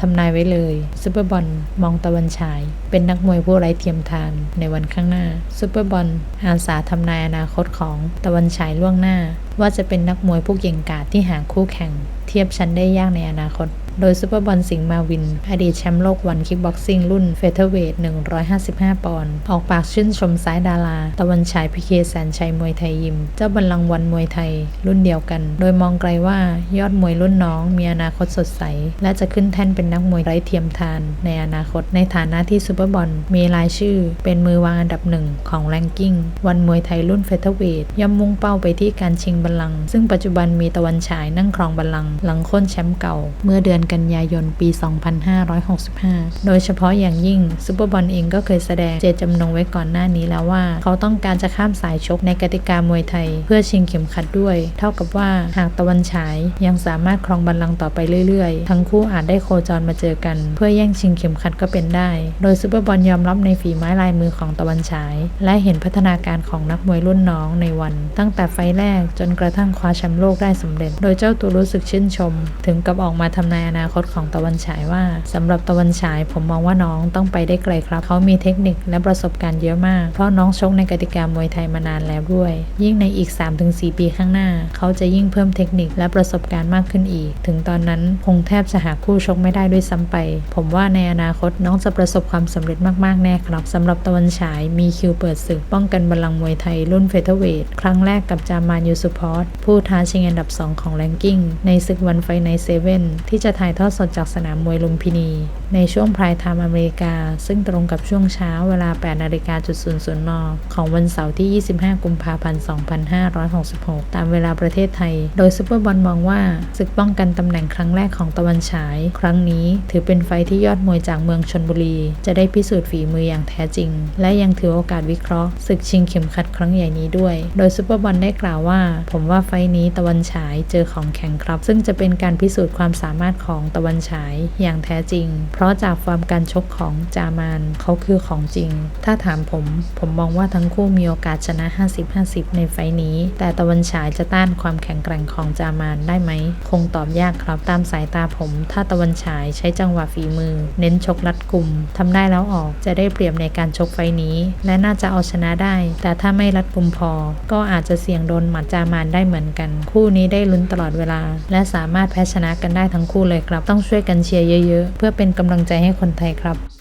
ทำนายไว้เลยซูเปอร์บอลมองตะวันฉาย เป็นนักมวยผู้ไร้เทียมทานในวันข้างหน้าซูเปอร์บอลอาสาทำนายอนาคตของตะวันฉายล่วงหน้า ว่าจะเป็นนักมวยผู้เก่งกาจที่หาคู่แข่ง เทียบชั้นได้ยากในอนาคต โดยซูเปอร์บอลสิงห์มาวิน อดีตแชมป์โลกวันคิกบ็อกซิ่งรุ่นเฟเธอร์เวท155 ปอนด์ ออกปากชื่นชมซ้ายดารา ตะวันฉายพีเคแสนชัยมวยไทยยิม เจ้าบัลลังก์วันมวยไทยรุ่นเดียวกัน โดยมองไกลว่ายอดมวยรุ่นน้องมีอนาคตสดใส และจะขึ้นแท่นเป็นนักมวยไร้เทียมทาน ในอนาคตในฐานะที่ซูเปอร์บอลมีรายชื่อ เป็นมือวางอันดับหนึ่งของแรงกิ้งวันมวยไทยรุ่นเฟเธอร์เวทย่อมมุ่งเป้าไปที่การชิงบัลลังก์ซึ่งปัจจุบันมีตะวันฉายนั่งครองบัลลังก์หลังค่นแชมป์เก่า เมื่อเดือนกันยายนปี 2565 โดยเฉพาะอย่างยิ่งซูเปอร์บอลเองก็เคยแสดงเจตจำนงไว้ก่อนหน้านี้แล้วว่า เขาต้องการจะข้ามสายชกในกติกามวยไทย เพื่อชิงเข็มขัดด้วย เท่ากับว่าหากตะวันฉายยังสามารถครองบัลลังก์ต่อไปเรื่อยๆ ทั้งคู่อาจได้โคจรมาเจอกัน เพื่อแย่งชิงเข็มขัดก็เป็นได้ โดยซูเปอร์บอลยอมรับในฝีไม้ลายมือของตะวันฉาย และเห็นพัฒนาการของนักมวยรุ่นน้องในวัน ตั้งแต่ไฟแรกจนกระทั่งคว้าแชมป์โลกได้สำเร็จ โดยเจ้าตัวรู้สึกชื่นชม ถึงกับออกมาทำนายอนาาคตของตะวันฉายว่าสำหรับตะวันฉายผมมองว่าน้องต้องไปได้ไกลครับ เขามีเทคนิคและประสบการณ์เยอะมาก เพราะน้องชกในกติกามวยไทยมานานแล้วด้วย ยิ่งในอีก 3-4 ปีข้างหน้า เขาจะยิ่งเพิ่มเทคนิคและประสบการณ์มากขึ้นอีก ถึงตอนนั้นคงแทบจะหาคู่ชกไม่ได้ด้วยซ้ำไป ผมว่าในอนาคตน้องจะประสบความสำเร็จมากๆแน่ครับสำหรับตะวันฉายมีคิวเปิดศึกป้องกันบัลลังก์มวยไทยรุ่นเฟเธอร์เวทครั้งแรกกับจามานยูสุพอร์ตผู้ท้าชิงอันดับ 2 ของแรงกิ้งในศึกวันไฟในเซเว่นที่จะถ่ายทอดสดจากสนามมวยลุมพินี ในช่วงพรายไทม์อเมริกา ซึ่งตรงกับช่วงเช้าเวลา 8นาฬิกาจุดศูนย์ศูนย์นของวันเสาร์ที่ 25 กุมภาพันธ์ 2566 ตามเวลาประเทศไทย โดยซูเปอร์บอลมองว่าศึกป้องกันตำแหน่งครั้งแรกของตะวันฉาย ครั้งนี้ถือเป็นไฟที่ยอดมวยจากเมืองชนบุรี จะได้พิสูจน์ฝีมืออย่างแท้จริง และยังถือโอกาสวิเคราะห์ศึกชิงเข็มขัดครั้งใหญ่นี้ด้วย โดยซูเปอร์บอลได้กล่าวว่า ผมว่าไฟนี้ตะวันฉายเจอของแข็งครับ ซึ่งจะเป็นการพิสูจน์ความสามารถของของตะวันฉายอย่างแท้จริง เพราะจากฟอร์มการชกของจามานเขาคือของจริง ถ้าถามผม ผมมองว่าทั้งคู่มีโอกาสชนะ 50-50 ในไฟนี้ แต่ตะวันฉายจะต้านความแข็งแกร่งของจามานได้ไหม คงตอบยากครับตามสายตาผม ถ้าตะวันฉายใช้จังหวะฝีมือ เน้นชกรัดกลุ่มทำได้แล้วออกจะได้เปรียบในการชกไฟนี้ และน่าจะเอาชนะได้ แต่ถ้าไม่รัดกุมพอ ก็อาจจะเสี่ยงโดนหมัดจามานได้เหมือนกัน คู่นี้ได้ลุ้นตลอดเวลา และสามารถแพ้ชนะกันได้ทั้งคู่เลยครับ ต้องช่วยกันเชียร์เยอะ ๆ เพื่อเป็นกำลังใจให้คนไทยครับ